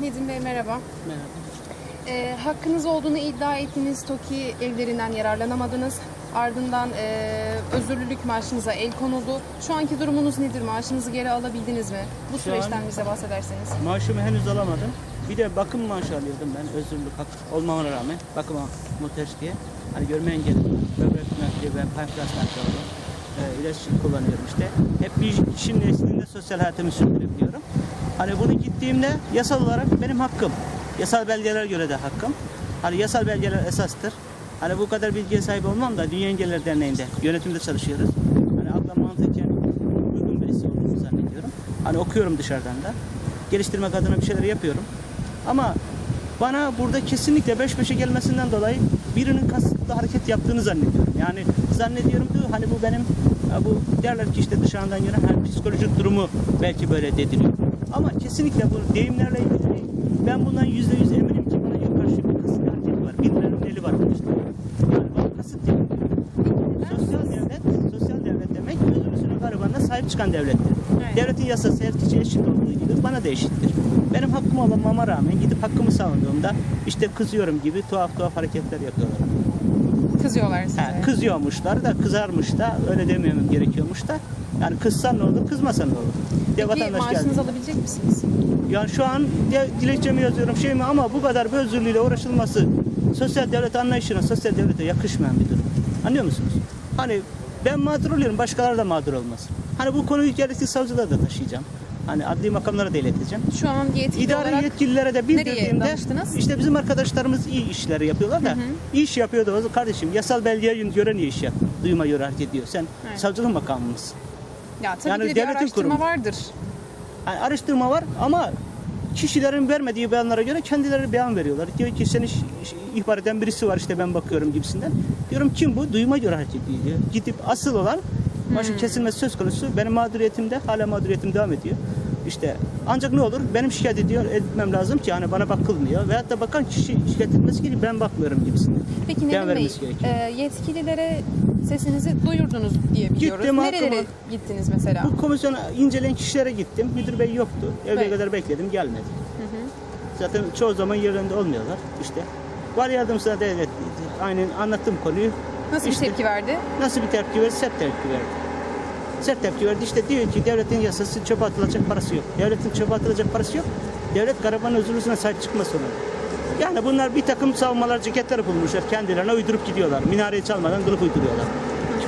Nedim Bey merhaba. Merhaba. Ee, hakkınız olduğunu iddia ettiğiniz TOKİ evlerinden yararlanamadınız. Ardından e, özürlülük maaşınıza el konuldu. Şu anki durumunuz nedir? Maaşınızı geri alabildiniz mi? Bu Şu süreçten an- bize bahsederseniz. Maaşımı henüz alamadım. Bir de bakım maaşı alıyordum ben özürlük hak olmama rağmen. Bakıma muhtaç diye. Hani görme engelli. Böbrek nakli ve pankreas nakli oldu. Ee, ilaç kullanıyorum işte. Hep bir işin neslinde sosyal hayatımı sürdürebiliyorum. Hani bunu gittiğimde yasal olarak benim hakkım. Yasal belgelere göre de hakkım. Hani yasal belgeler esastır. Hani bu kadar bilgiye sahip olmam da Dünya Engelliler Derneği'nde yönetimde çalışıyoruz. Hani akla mantıken uygun birisi olduğunu zannediyorum. Hani okuyorum dışarıdan da. Geliştirmek adına bir şeyler yapıyorum. Ama bana burada kesinlikle beş beşe gelmesinden dolayı birinin kasıtlı hareket yaptığını zannediyorum. Yani zannediyorum ki hani bu benim bu derler ki işte dışarıdan gelen hani psikolojik durumu belki böyle dediriyor. Ama kesinlikle bu deyimlerle ilgili değil. Ben bundan yüzde yüz eminim ki bana yok karşı bir kasıtlı hareket var. Birilerinin eli var işte. Yani bana kasıt yapıyor. Sosyal devlet, sosyal devlet demek özürlüsüne garibanına sahip çıkan devlettir. Devletin yasası herkese eşit olduğu gibi bana da eşittir. Benim hakkımı alamama rağmen gidip hakkımı savunduğumda işte kızıyorum gibi tuhaf tuhaf hareketler yapıyorlar. Kızıyorlar size. Ha, kızıyormuşlar da kızarmış da öyle dememem gerekiyormuş da. Yani kızsan ne olur kızmasan ne olur. De Peki vatandaş geldi. maaşınızı alabilecek misiniz? Yani şu an dilekçemi yazıyorum şey mi ama bu kadar bir özürlüğüyle uğraşılması sosyal devlet anlayışına, sosyal devlete yakışmayan bir durum. Anlıyor musunuz? Hani ben mağdur oluyorum, başkaları da mağdur olmasın. Hani bu konuyu gerekli savcılara da taşıyacağım. Hani adli makamlara da ileteceğim. Şu an yetkili İdare olarak yetkililere de bildirdiğimde işte bizim arkadaşlarımız iyi işleri yapıyorlar da iyi iş yapıyor da kardeşim yasal belgeye göre niye iş yaptın? Duyma göre hareket ediyor. Sen Evet. savcılık makamı mısın? ya tabii Yani ki de bir araştırma kurumu. vardır. Yani araştırma var ama kişilerin vermediği beyanlara göre kendileri beyan veriyorlar. Diyor ki seni ihbar eden birisi var işte ben bakıyorum gibisinden. Diyorum kim bu? Duyuma göre hareket ediyor. diyor. Gidip asıl olan maaşın kesilmesi söz konusu. Benim mağduriyetimde hala mağduriyetim devam ediyor. İşte ancak ne olur benim şikayet ediyor etmem lazım ki hani bana bakılmıyor. Veyahut da bakan kişi şikayet etmesi gibi ben bakmıyorum gibisinden. Peki Nedim Bey, gerekiyor. e, yetkililere sesinizi duyurdunuz diye biliyoruz. Gittim, Nerelere hakkımı- gittiniz mesela? Bu komisyona inceleyen kişilere gittim. Müdür bey yoktu. Eve Bey. kadar bekledim gelmedi. Zaten çoğu zaman yerlerinde olmuyorlar işte. Var yardımcısına devlet aynen anlattım konuyu. Nasıl İşte bir tepki verdi? Nasıl bir tepki verdi? Sert tepki verdi. Sert tepki verdi. İşte diyor ki devletin yasası çöpe atılacak parası yok. Devletin çöpe atılacak parası yok. Devlet garibanın özürlüsüne sahip çıkması olur. Yani bunlar bir takım savunmalar, ceketler bulmuşlar. Kendilerine uydurup gidiyorlar. Minareyi çalmadan kılıf uyduruyorlar.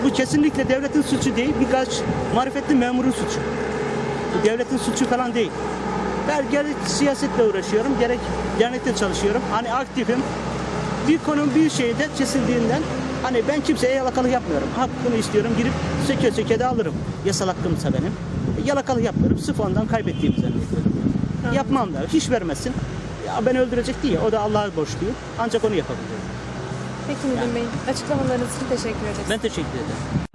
Bu kesinlikle devletin suçu değil. Birkaç marifetli memurun suçu. Bu devletin suçu falan değil. Ben gerek siyasetle uğraşıyorum, gerek dernekte çalışıyorum. Hani aktifim. Bir konum bir şeyde kesildiğinden hani ben kimseye yalakalık yapmıyorum. Hakkımı istiyorum. Girip söke söke de alırım. Yasal hakkımsa benim. Yalakalık yapmıyorum. Sırf ondan kaybettiğimi zannediyorum. Yapmam da. Hiç vermesin. Beni öldürecek değil. O da Allah'a borçluyum. Ancak onu yapabiliyorum. Peki Nedim Bey, açıklamalarınız için teşekkür ederiz. Ben teşekkür ederim.